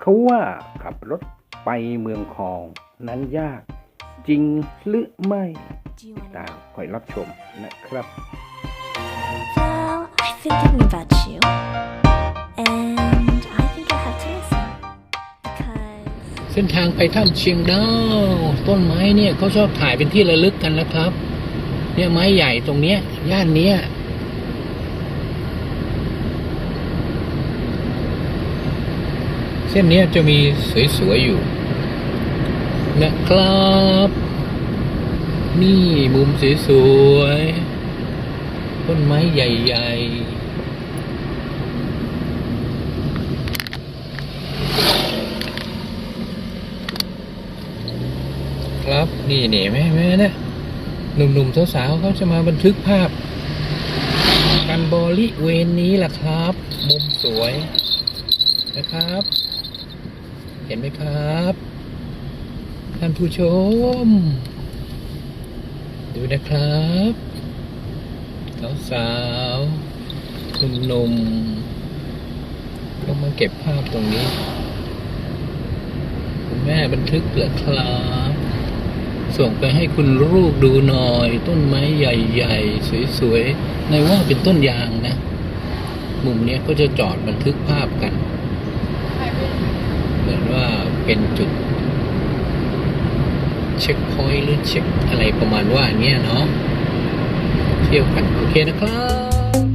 เขาว่าขับรถไปเมืองคองนั้นยาก จริงหรือไม่ Do you ติด wanna ตามคอยรับชมนะครับ Well, I've been thinking about you. And I think I have to listen. Because เส้นทางไปถ้ำเชียงดาวต้นไม้เนี่ยเขาชอบถ่ายเป็นที่ระลึกกันนะครับ เนี่ยไม้ใหญ่ตรงเนี้ยย่านเนี้ย เส้นนี้จะมีสวยๆอยู่ นะครับ นี่มุมสวยๆต้นไม้ใหญ่ๆครับนี่นี่แม่แม่นะหนุ่มๆสาวๆเขาจะมาบันทึกภาพ กันบริเวณนี้แหละครับ มุมสวยนะครับ เห็นไหมครับ ท่านผู้ชม ดูนะครับ สาวๆหนุ่มๆก็มาเก็บภาพตรงนี้ คุณแม่บันทึกเหรอครับ ส่งไปให้คุณลูกดูหน่อย ต้นไม้ใหญ่ๆ สวยๆ ในว่าเป็นต้นยางนะ มุมเนี้ยก็จะจอดบันทึกภาพกัน เป็นจุด เช็คพอยต์หรือเช็คอะไรประมาณว่าเนี้ยเนาะเที่ยวกันโอเคนะครับ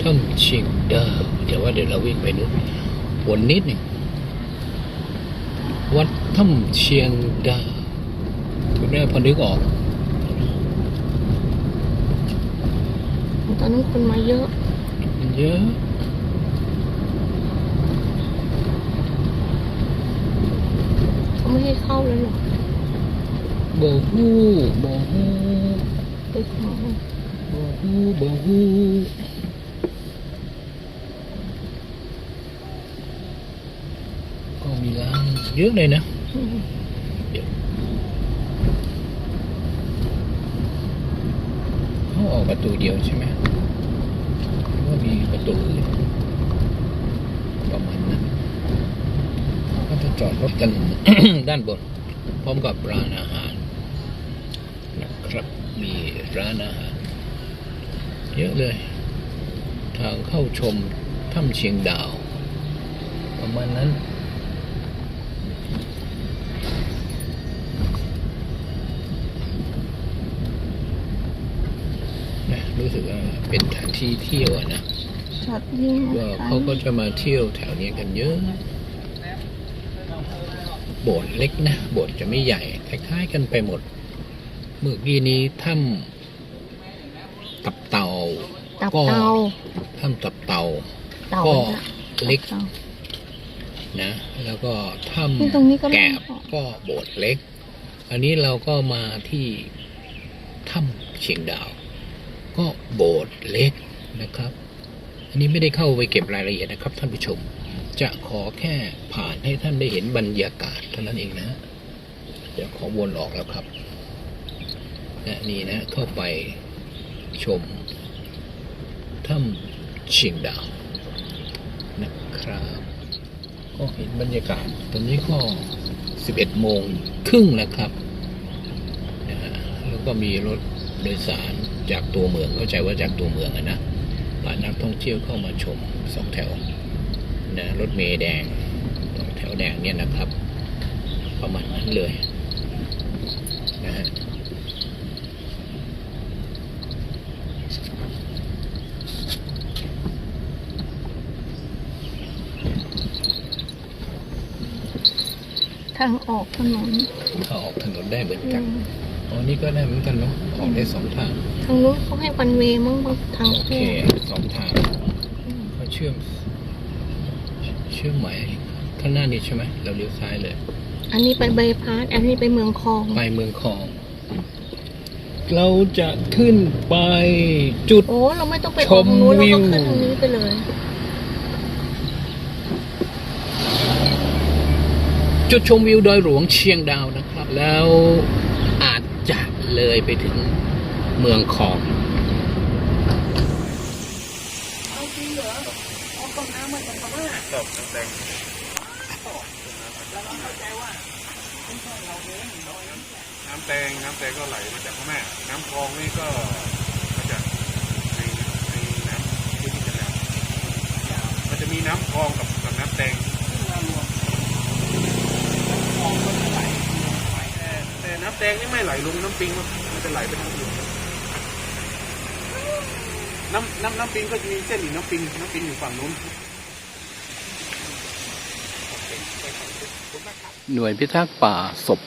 ถ้ำเชียงดาวเดี๋ยวว่าเดี๋ยวเราวิ่งไปนู้นวนนิดหนึ่งวัดถ้ำเชียงดาวคุณแม่พอนึกออก ตอนนั้นคนมาเยอะมันเยอะเขาไม่ให้เข้าเลยหรอกบอฮู้บอฮู้ไปขอบอฮู้บอฮู้ก็มีร้านเยอะเลยนะ เขาออกประตูเดียวใช่ไหมหรือว่ามี ประตูอื่นประมาณนั้นก็จะจอดรถกันด้านบน พร้อมกับร้านอาหารนะครับ มีร้านอาหาร เยอะเลย ทางเข้าชมถ้ำเชียงดาว ประมาณนั้นนะรู้สึกว่าเป็นสถานที่เที่ยวนะ จอดนิ่งก็เขาก็จะมาเที่ยวแถวนี้กันเยอะ โบสถ์เล็กนะ โบสถ์จะไม่ใหญ่คล้ายๆกันไปหมด เมื่อกี้นี้ถ้ำตับเตาตับก็เตาถ้ำตับเตาเตาก็เนี่ยเล็กตับตานะ แล้วก็ถ้นี่ตรงนี้ก็ำเล็แกกบก็โบสถ์เล็ก อันนี้เราก็มาที่ถ้ำเชียงดาว ก็โบสถ์เล็กนะครับ อันนี้ไม่ได้เข้าไปเก็บรายละเอียดนะครับ ท่านผู้ชม จะขอแค่ผ่านให้ท่านได้เห็นบรรยากาศเท่านั้นเองนะเดี๋ยวขอวนออกแล้วครับและนี่นะเข้าไปชมถ้ำเชียงดาวนะครับ ก็เห็นบรรยากาศ ตอนนี้ก็ 11 โมงครึ่งแล้วครับนะฮะแล้วก็มีรถโดยสารจากตัวเมืองเข้าใจว่าจากตัวเมืองอะนะ พานักท่องเที่ยวเข้ามาชมสองแถวนะรถเมล์แดงสองแถวแดงเนี่ยนะครับ ประมาณนั้นเลยนะฮะทางออกถนนถ้าออกถนนได้เหมือนอืกันม อ๋อนี่ก็ได้เหมือนกันเนาะออกได้สองทาง ทางนู้นเขาให้วันเวย์มั้งทางโอเคคู่สองทางเขาเชื่อม เชื่อมใหม่ข้างหน้านี้ใช่ไหมเราเลี้ยวซ้ายเลย อันนี้ไปใบายพาสอันนี้ไปเมืองคลอง ไปเมืองคลอง เราจะขึ้นไปจุด โอ้เราไม่ต้องไปชออกมทางนู้นเราวิก็วขึ้นทางนี้ไปเลยจุดชมวิวดอยหลวงเชียงดาวนะครับ แล้วอาจจะ เลยไปถึงเมืองคองน้ำแตงน้ำแตงก็ไหลมาจากพม่าน้ำคลองนี่ก็มาจากในในน้ำที่ที่จะแล้วมันจะมีน้ำคลองกับกับน้ำแตงแต่แต่น้ำแตงนี่ ไม่ไหลลงน้ำปิงมันจะไหลไปทางอื่นน้ำน้ำน้ำปิงก็จะมีเส้นอยู่น้ำปิงน้ำปิงอยู่ฝั่งนู้นหน่วยพิทักษ์ป่าศพ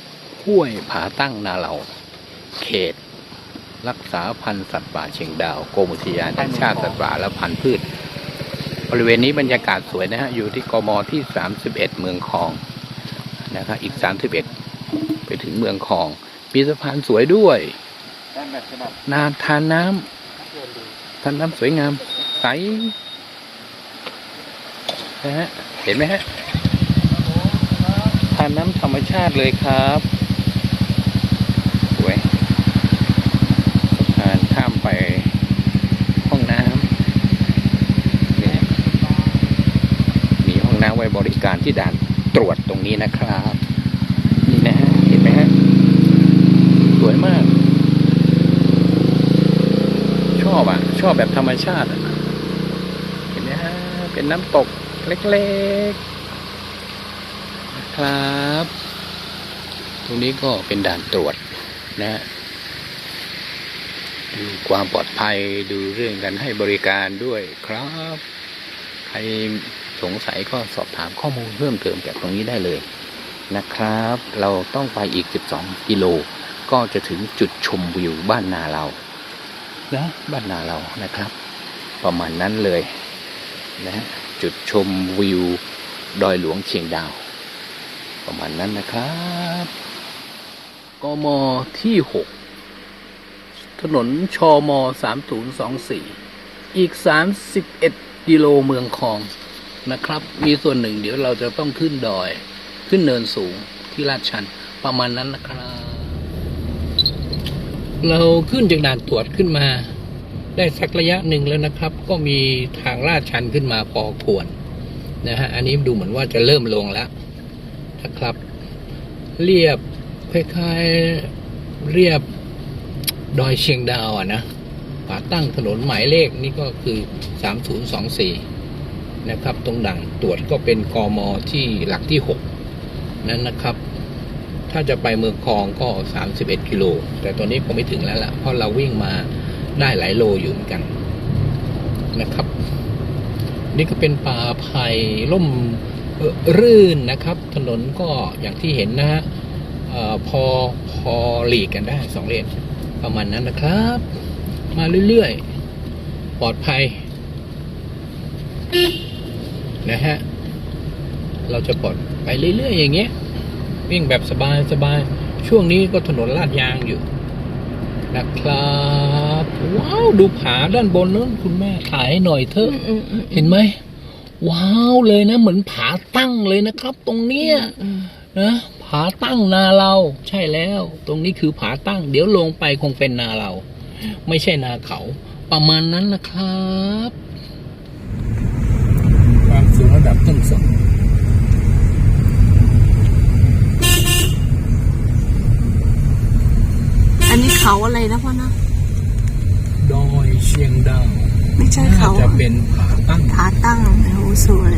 ห้วยผาตั้งนาเหลาเขต รักษาพันธุ์สัตว์ป่าเชียงดาวกรมอุทยานแห่งชาติสัตว์ป่าและพันธุ์พืช บริเวณนี้บรรยากาศสวยนะฮะ อยู่ที่กมที่ 31 เมืองคลองนะครับอีก 31 ไปถึงเมืองคลอง มีสะพานสวยด้วยนาทานน้ำทานน้ำสวยงามใสนะฮะเห็นไหมฮะทานน้ำธรรมชาติเลยครับสวยสะพานข้ามไปห้องน้ำเนี่ยมีห้องน้ำไว้บริการที่ด่านตรวจตรงนี้นะครับ นี่นะฮะ เห็นไหมฮะ สวยมาก ช อบอะ ชอบแบบธรรมชาติเห็นไหมฮะเป็นน้ำตกเล็กๆ ครับ ตรงนี้ก็เป็นด่านตรวจนะฮะดูความปลอดภัยดูเรื่องการให้บริการด้วยครับ ใครสงสัยก็สอบถามข้อมูลเพิ่มเติมจากตรงนี้ได้เลยนะครับ เราต้องไปอีก 12 กิโล ก็จะถึงจุดชมวิวบ้านนาเรา นะบ้านนาเรานะครับ ประมาณนั้นเลยนะจุดชมวิวดอยหลวงเชียงดาว ประมาณนั้นนะครับกมที่ 6 ถนนชอม3024 อีก 31 กิโลเมืองคลองนะครับ มีส่วนหนึ่งเดี๋ยวเราจะต้องขึ้นดอย ขึ้นเนินสูงที่ลาดชันประมาณนั้นนะครับ เราขึ้นจากด่านตรวจขึ้นมา ได้สักระยะหนึ่งแล้วนะครับ ก็มีทางลาดชันขึ้นมาพอควรนะฮะอันนี้ดูเหมือนว่าจะเริ่มลงแล้วนะครับ เรียบคล้ายๆเรียบดอยเชียงดาวอะนะป่าตั้งถนนหมายเลขนี่ก็คือ 3024 นะครับ ตรงด่านตรวจก็เป็นกมที่หลักที่ 6 นั้นนะครับ ถ้าจะไปเมืองคลองก็ 31 กิโล แต่ตอนนี้คงไม่ถึงแล้วล่ะ เพราะเราวิ่งมาได้หลายโลอยู่เหมือนกันนะครับ นี่ก็เป็นป่าไผ่ร่มรื่นนะครับ ถนนก็อย่างที่เห็นนะฮะพอพอหลีกกันได้สองเลนประมาณนั้นนะครับ มาเรื่อยๆ ปลอดภัยนะฮะเราจะปลอดไปเรื่อยๆอย่างเงี้ย วิ่งแบบสบายสบายๆช่วงนี้ก็ถนนลาดยางอยู่นะครับว้าวดูผาด้านบนนู้นคุณแม่ถ่ายให้หน่อยเถอะอืมอืมเห็นไหมว้าวเลยนะ เหมือนผาตั้งเลยนะครับ ตรงเนี้ยอืมนะผาตั้งนาเรา ใช่แล้ว ตรงนี้คือผาตั้ง เดี๋ยวลงไปคงเป็นนาเรา ไม่ใช่นาเขา ประมาณนั้นนะครับ ความสูงระดับต้นสน อันนี้เขาอะไรนะพ่อนะ ดอยเชียงดาวไม่ใช่น่าเขา จะเป็นผาตั้ง ผาตั้งโอ้โหสวย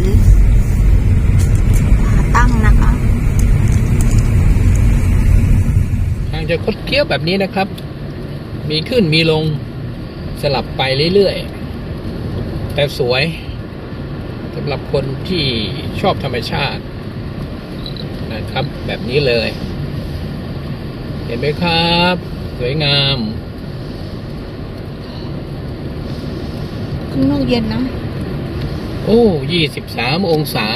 ผาตั้งนะคะ ทางจะคดเคี้ยวแบบนี้นะครับ มีขึ้นมีลงสลับไปเรื่อยๆ แต่สวยสำหรับคนที่ชอบธรรมชาตินะครับแบบนี้เลย เห็นไหมครับส วยงามข้างนอกเย็นนะ โอ้ยี่สิบสามองศา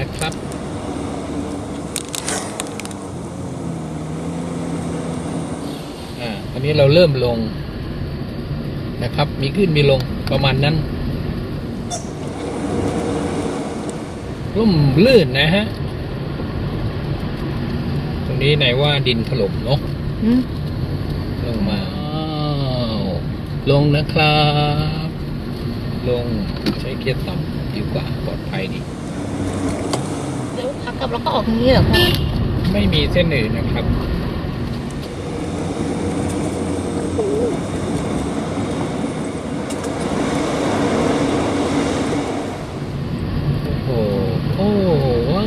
นะครับอ่าอันนี้เราเริ่มลงนะครับ มีขึ้นมีลงประมาณนั้นร่มลื่นนะฮะส รงนี้ไหนว่าดินถล่มเนาะอืมลงมาอ้าวลงนะครับ ลงใช้เกียร์ต่ำดีกว่าปลอดภัยดีเดี๋ยวขากลับแล้วก็ออกทางนี้เหรอพ่อไม่มีเส้นอื่นนะครับ โอ้โห โอ้ว้า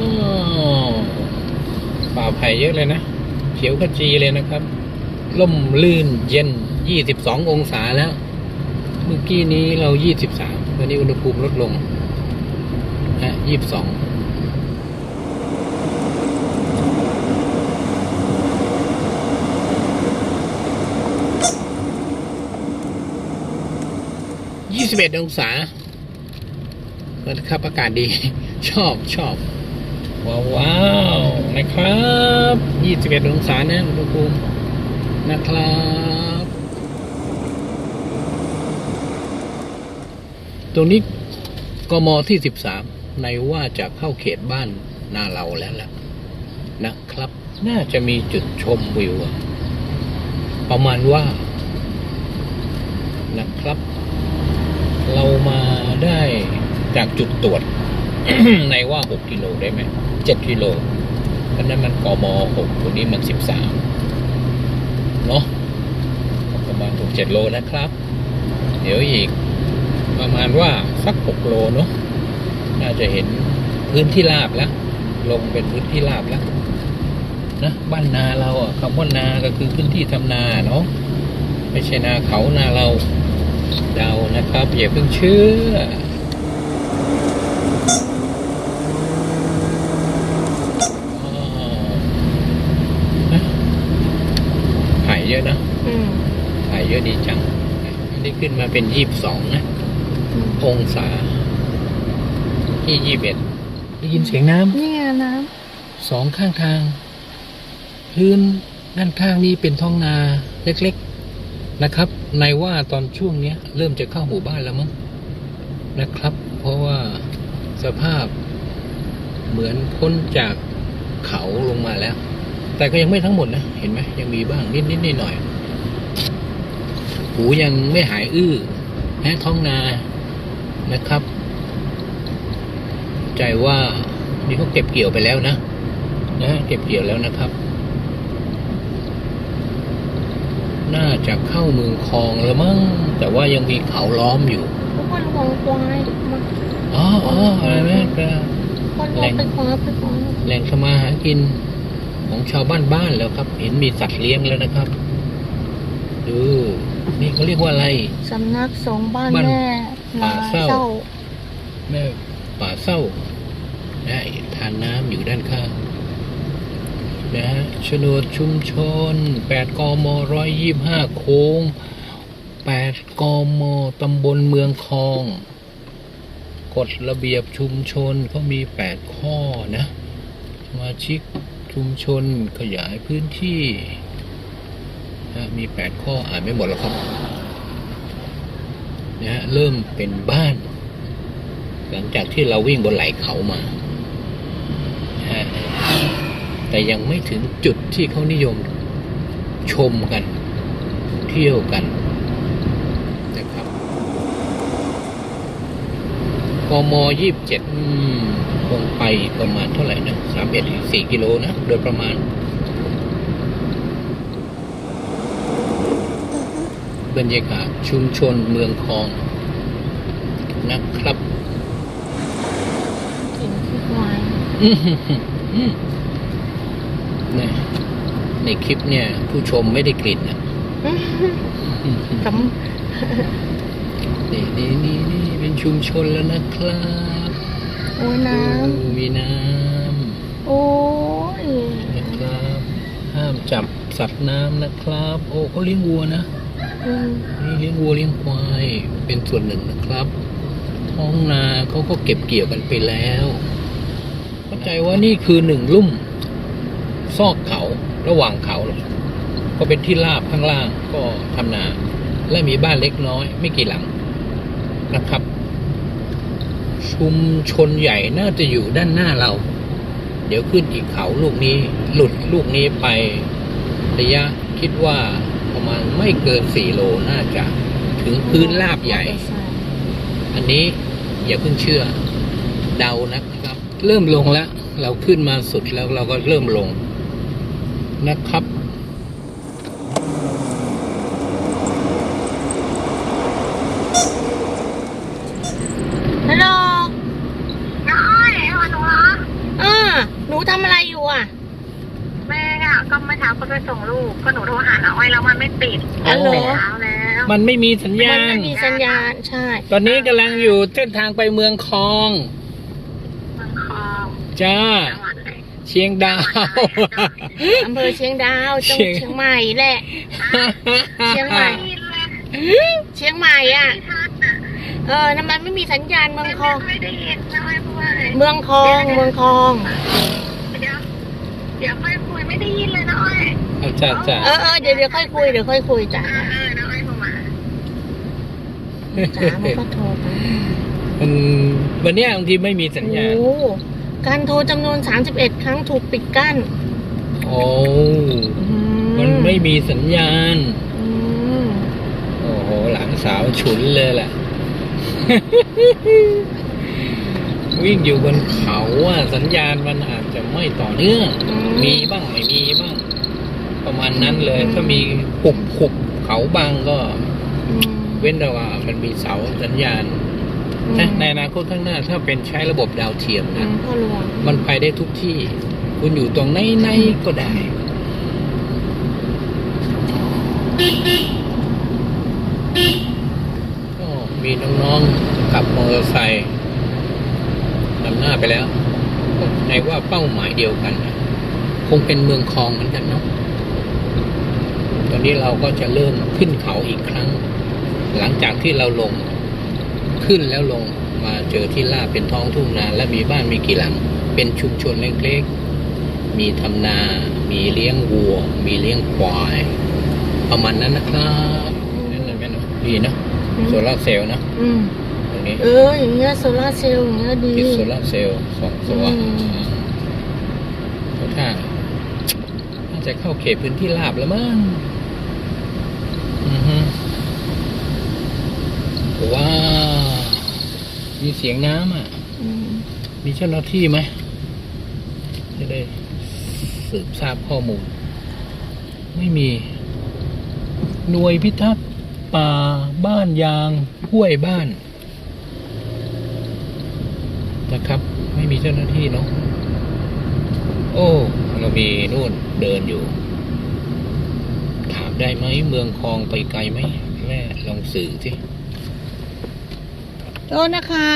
ว ป่าไผ่เยอะเลยนะ เขียวขจีเลยนะครับ ล่มลื่นเย็น 22 องศาแล้ว เมื่อกี้นี้เรา 23วันนี้อุณหภูมิลดลงนะ22ยี่สิบเอ็ดองศาครับอากาศดี ชอบชอบ ว้าวว้าวนะครับยี่สิบเอ็ดองศานะอุณหภูมินะครับ ตรงนี้กมที่สิบสามในว่าจะเข้าเขตบ้านนาเราแล้วล่ะนะครับ น่าจะมีจุดชมวิว ประมาณว่า นะครับ เรามาได้จากจุดตรวจในว่า 6 กิโลได้ไหม 7กิโลเพราะนั้นมันกม6ตัวนี้มัน 13 เนาะประมาณ6-7โลนะครับ เดี๋ยวอีกประมาณว่าสัก 6 โลเนาะน่าจะเห็นพื้นที่ราบแล้ว ลงเป็นพื้นที่ราบแล้วนะบ้านนาเราอะคำว่านาก็คือพื้นที่ทำนาเนาะไม่ใช่นาเขานาเราเดานะครับอย่าเพิ่งเชื่อาวนะถ่ายเยอะนะ อืม ถ่าย เยอะดีจังอันนี้ขึ้นมาเป็นยี่สิบสองนะ องศา ที่ยี่สิบเอ็ดได้ยินเสียงน้นี่ไงน้ำสองข้างทาง พื้นด้านข้างนี้เป็นท้องนาเล็กๆนะครับ ในว่าตอนช่วงเนี้ย เริ่มจะเข้าหมู่บ้านแล้วมั้งนะครับ เพราะว่าสภาพเหมือนพ้นจากเขาลงมาแล้ว แต่ก็ยังไม่ทั้งหมดนะ เห็นไหมยังมีบ้างนิดๆหน่อยๆ หูยังไม่หายอื้อแม้ท้องนานะครับ ใจว่านี่เขาเก็บเกี่ยวไปแล้วนะนะเก็บเกี่ยวแล้วนะครับ น่าจะเข้าเมืองคลองแล้วมั้งแต่ว่ายังมีเขาล้อมอยู่ำทุกคนห่วงควายมาอ๋ออ๋ออะไรแม่แกคนห่วงเป็นควายเป็นควายแหล่งทำมาหากินของชาวบ้านบ้านแล้วครับ เห็นมีสัตว์เลี้ยงแล้วนะครับ ดู นี่เขาเรียกว่าอะไร สำนักสงฆ์บ้านบ้านแม่ป่านาเศร้า เศร้าแม่ป่าเศร้านะทานน้ำอยู่ด้านข้างนะฮะโฉนดชุมชน 8กม125 โค้ง 8กมตำบลเมืองคลอง กฎระเบียบชุมชนเขามี 8 ข้อนะ สมาชิกชุมชนขยายพื้นที่ นะมี8ข้ออ่านไม่หมดแล้วครับนะฮะเริ่มเป็นบ้าน หลังจากที่เราวิ่งบนไหล่เขามานะฮะแต่ยังไม่ถึงจุดที่เขานิยมชมกัน เที่ยวกันนะครับกมยี่สิบเจ็ดคงไปประมาณเท่าไหร่นะสามเอ็ดสี่กิโลนะ โดยประมาณ บรรยากาศชุมชนเมืองคลองนะครับกินที่ควายอื้อหือหืออืมเนี่ยในคลิปเนี่ย ผู้ชมไม่ได้กลิ่นนะกนี่นี่นี่นี่เป็นชุมชนแล้วนะครับำโอ้ยน้โอ้มีน้ำโอ้ยำนะครับ ห้ามจับสัตว์น้ำนะครับ โอ้เขาเลี้ยงวัวนะอืม นี่เลี้ยงวัวเลี้ยงควายเป็นส่วนหนึ่งนะครับ ท้องนาเขาก็เก็บเกี่ยวกันไปแล้วเข้าใจว่านี่คือหนึ่งลุ่ม ซอกเขาระหว่างเขา ก็เป็นที่ราบข้างล่างก็ทำนา และมีบ้านเล็กน้อย ไม่กี่หลังนะครับ ชุมชนใหญ่น่าจะอยู่ด้านหน้าเรา เดี๋ยวขึ้นอีกเขาลูกนี้ หลุดลูกนี้ไประยะคิดว่า มาณไม่เกินสี่โลน่าจะ ถึงพื้นราบใหญ่ อันนี้อย่าเพิ่งเชื่อ เดานะครับ เริ่มลงแล้ว เราขึ้นมาสุดแล้วเราก็เริ่มลงนะครับ ฮัลโหล น้อยวันหนูเหรอ เออหนูทำอะไรอยู่อะ แม่อะก็เมื่อเช้าก็ไปส่งลูก ก็หนูโทรหาน้าอ้อยแล้วมันไม่ติด ฮัลโหลเช้าแล้วมันไม่มีสัญมัญานณ ไม่มีสัญญาณใช่ตอนนี้กำลังอยู่เส้นทางไปเมืองคองเมืองคองจ้าจังหวัดไหนเชียงดาว อำเภอเชียงดาวจังหเชีวัยดงเชียงใหม่แหละ เชียงใหม่ได้ยินเลยเชียงใหม่อะที่ท่านอะเออน้ำมันไม่มีสัญญาณเมืองคอง ไม่ได้ยินน้าอ้อยพูดว่าอะไรเมืองคอง เมืองคอง เดี๋ยวเดี๋ยวค่อยคุยไม่ได้ยินเลยน้าอ้อย เอาจ้าจ้าเออเออเดี๋ยวเดี๋ยวค่อยคุยเดี๋ยวค่อยคุยจ้ะเออเออน้าอ้อยโทรมาจ๋ามันก็โทรไปมันวันเนี้ยบางทีไม่มีสัญญาณโอ้การโทรจำนวน 31 ครั้งถูกปิดกั้นโอ้อืมันไม่มีสัญญาณ อืมโอ้โห หลังสาวฉุนเลยแหละ วิ่งอยู่บนเขาอะสัญญาณมันอาจจะไม่ต่อเนื่องมีบ้างไม่มีบ้าง ประมาณนั้นเลย ถ้ามีขุบขุบเขาบางก็อืมเว้นแต่ว่ามันมีเสาสัญญาณนะในอนาคตข้างหน้าถ้าเป็นใช้ระบบดาวเทียมอืนะมพ่อหลวงมันไปได้ทุกที่ คุณอยู่ตรงไหนไหนๆก็ได้ก็มีน้องๆขับมอเตอร์ไซค์นำหน้าไปแล้วก็ในว่าเป้าหมายเดียวกันนะคงเป็นเมืองคลองเหมือนกันเนาะ ตอนนี้เราก็จะเริ่มขึ้นเขาอีกครั้ง หลังจากที่เราลงขึ้นแล้วลงมาเจอที่ลาดเป็นท้องทุ่งนาและมีบ้านมีกี่หลัง เป็นชุมชนเล็กๆ มีทำนา มีเลี้ยงวัว มีเลี้ยงควาย ประมาณนั้นนะครับนั่นแหละแม่เนอะดีนะอืมโซลาร์เซลล์นะอืมตรงนี้เอออย่างเงี้ยโซลาร์เซลล์อย่างเงี้ยดีติดโซลาร์เซลล์สองตัวอืมเขาท่าน่าจะเข้าเขตพื้นที่ราบแล้วมั้งอือฮึ ว้าว มีเสียงน้ำอะอืมมีเจ้าหน้าที่ไหม จะได้สืบทราบข้อมูล ไม่มี หน่วยพิทักษ์ป่าบ้านยางห้วยบ้าน นะครับ ไม่มีเจ้าหน้าที่เนาะ โอ้ เรามีนู่นเดินอยู่ ถามได้ไหมเมืองคลองไปไกลไหมแม่ลองสื่อสิ โทษนะคะ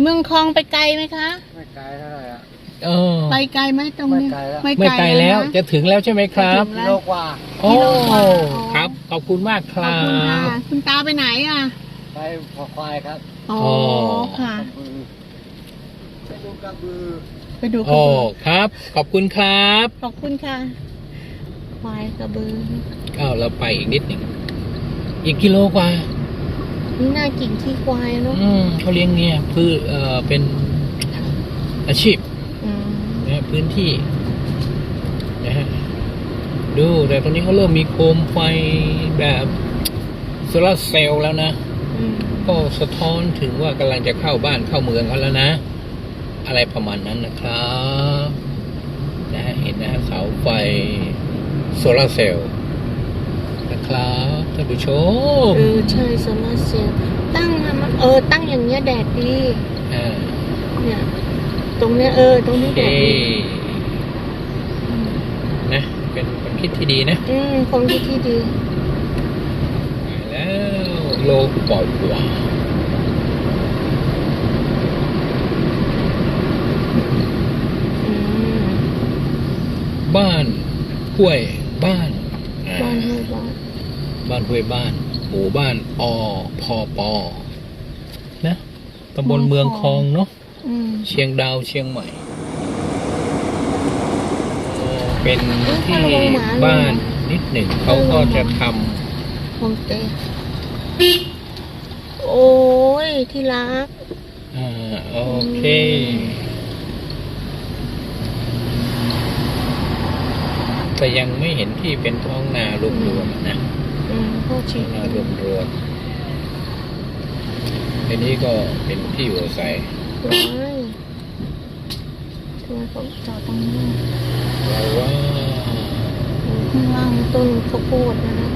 เมืองคลองไปไกลไหมคะ ไม่ไกลเท่าไหร่อะ เออไปไกลไหมตรงนี้ไม่ไกลแล้วไม่ไกลแล้วนะจะถึงแล้วใช่ไหมครับจะถึงแล้โลวกว่า โอ้กิโลกว่าอ๋อครับขอบคุณมากคขอบรัคุณค่ะบคุณตาไปไหนอะไปพอควายครับอ๋ออ๋อค่ะ กระบือไปดูกระบือไปดูกระโอ้บือครับ ขอบคุณครับขอบคุณค่ะควายกระบือก้าวเราไปอีกนิดหนึ่งอีกกิโลกว่า นี่น่ากินที่ควายเนาะอืมเขาเลี้ยงเนี่ยคือเอ่อเป็นอาชีพอืมนะฮะพื้นที่นะฮะดูแต่ตอนนี้เขาเริ่มมีโคมไฟแบบโซลาร์เซลล์แล้วนะอืมก็สะท้อนถึงว่ากำลังจะเข้าบ้านเข้าเมืองกันแล้วนะ อะไรประมาณนั้นนะครับนะฮะเห็นนะฮะเสาไฟโซลาร์เซลล์ นะครับท่านผู้ชมเออใช่โซลาร์เซลล์ตั้งอะมันเออ ตั้งอย่างเงี้ยแดดดีอ่าเนี่ยตรงเนี้ยเออ ตรงนี้โอแดเคดดีอืมนะเป็นความคิดที่ดีนะอืมคงที่ที่ดีไปแล้วโลกกว่าหัวอืมบ้านห้วยบ้านอ่บ้านห้วยบ้าน บ้านห้วยบ้าน หมู่บ้านอพอปอนะตำบลเมืองคลองเนาะอืมเชียงดาวเชียงใหม่เอ่อเป็นที่บ้านนิดหนึ่งเขาก็จะทโฮมสเตย์โอ้ย ที่รักำอ่า โอเคแต่ยังไม่เห็นที่เป็นท้องนารวมๆนะ อืมพ่อท้ชี้องนารวมๆอันนี้ก็เป็นที่อยู่อาศัยร้อยทำไมเขาจอดตรงนี้เราว่าข้างล่างต้นข้าวโพดนะนะ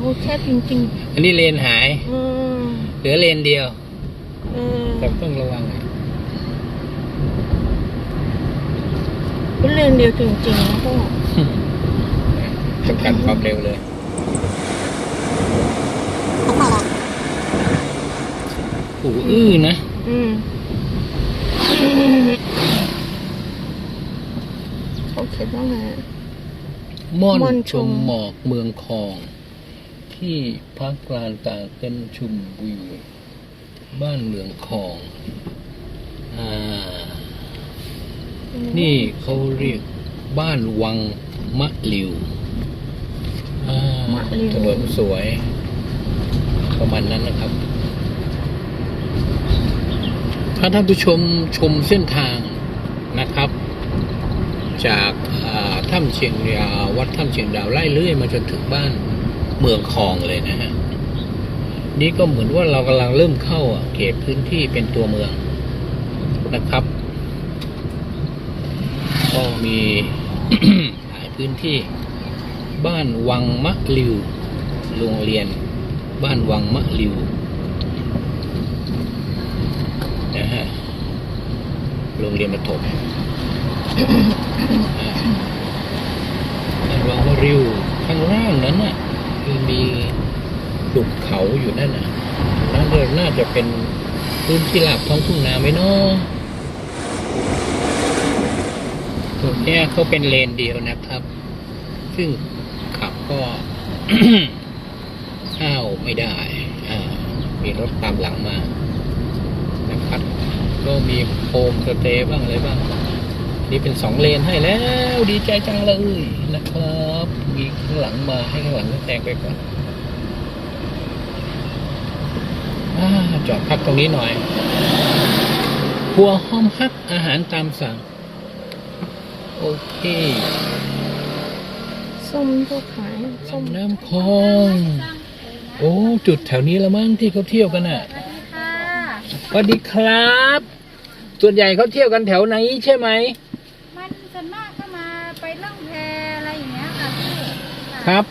โอ้แคบจริงอันนี้เลนหายๆอืมเหลือเลนเดียวเออแต่ต้องระวังอะ เป็นเลนเดียวจริงๆนะพ่อจำกัดความเร็วเลยโอ้โหอื้อนะอืมเขาเขียนว่าไงม่อนม่อนชชมมหมอกเมืองคอง ที่พักกลางกลางเต้นชุมวิว บ้านเมืองคอง อ่า นี่เขาเรียกบ้านวังมะลิวอ่ามะลิว ถนนสวย ประมาณนั้นนะครับ ถ้าท่านผู้ชมชมเส้นทางนะครับ จากอ่าถ้ำเชียงดาววัดถ้ำเชียงดาวไล่เรื่อยมาจนถึงบ้านเมืองคลองเลยนะฮะนี่ก็เหมือนว่าเรากำลังเริ่มเข้าอะเขตพื้นที่เป็นตัวเมืองนะครับ ก็มีหลายพื้นที่ บ้านวังมะลิว โรงเรียน บ้านวังมะลิวนะฮะโรงเรียนประถมบ้านวังมะลิวข้างล่างนั้นน่ะคือมีหุบเขาอยู่นั่นน่ะนั่นเดิน่าจะเป็นพื้นที่หลับท้องทุ่งนาไหมเนาะ ตรงเนี้ยเขาเป็นเลนเดียวนะครับ ซึ่งขับก็เข้าไม่ได้ มีรถตามหลังมา นะครับ ก็มีโฮมสเตย์บ้างอะไรบ้าง นี่เป็นสองเลนให้แล้ว ดีใจจังเลยนะครับ มีข้างหลังมาให้ข้างหลังแซงไปก่อนอจอดพักตรงนี้หน่อยครัวห้อมฮักอาหารตามสั่ง โอเคส้มก็ขายส้มลำน้ำคลอง โอ้ จุดแถวนี้ละมั้งที่เขาเที่ยวกันอะสวัสดีครับ ส่วนใหญ่เขาเที่ยวกันแถวไหนใช่ไหม มันส่วนมากก็มาไปล่องแพอะไรอย่างเงี้ยค่ะพี่ะครับ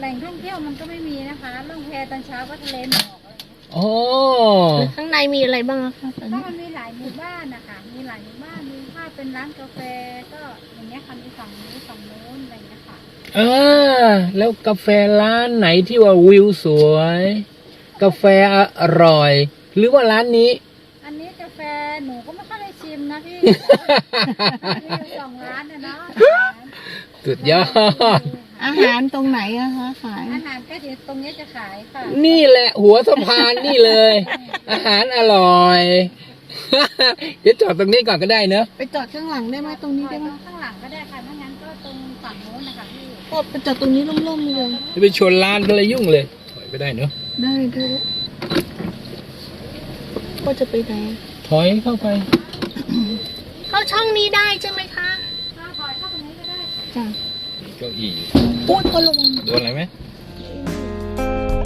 แหล่งท่องเที่ยวมันก็ไม่มีนะคะล่องแพตอนเช้าก็ทะเลหมอกอะไรอย่างเงี้ยอ๋อข้างในมีอะไรบ้างอะคะตอนก็นี้มันมีหลายหมู่บ้านนะคะ เป็นร้านกาแฟก็อย่างเงี้ยค่ะมีฝั่งนี้ฝั่งโน้นอะไรอย่างเงี้ยค่ะอ่าแล้วกาแฟร้านไหนที่ว่าวิวสวย กาแฟอร่อย หรือว่าร้านนี้ อันนี้กาแฟหนูก็ไม่ค่อยได้ชิมนะพี่มีอยู่สองร้านนะเนาะสุดยอด อาหารตรงไหนอะคะขาย อาหารก็เดี๋ยวตรงเนี้ยจะขายค่ะ นี่แหละหัวสะพานนี่เลย อาหารอร่อย เดี๋ยวจอดตรงนี้ก่อนก็ได้เนอะไปจอดข้างหลังได้ไหมตรงนี้ถอได้ยไหมมาข้างหลังก็ได้ค่ะไม่งั้นก็ตรงฝั่งโน้นนะคะพี่ก็ไปจอดตรงนี้ร่มๆเลยจะไปชนร้านก็เลยยุ่งเลยถอยไปได้เนอะได้ได้ก็จะไปไหนถอยเข้าไป เข้าช่องนี้ได้ใช่ไหมคะถ้าถอยเข้าตรงนี้ก็ได้จ้ะเก้าอี้พูดก็ลงโดนอะไรไหมไ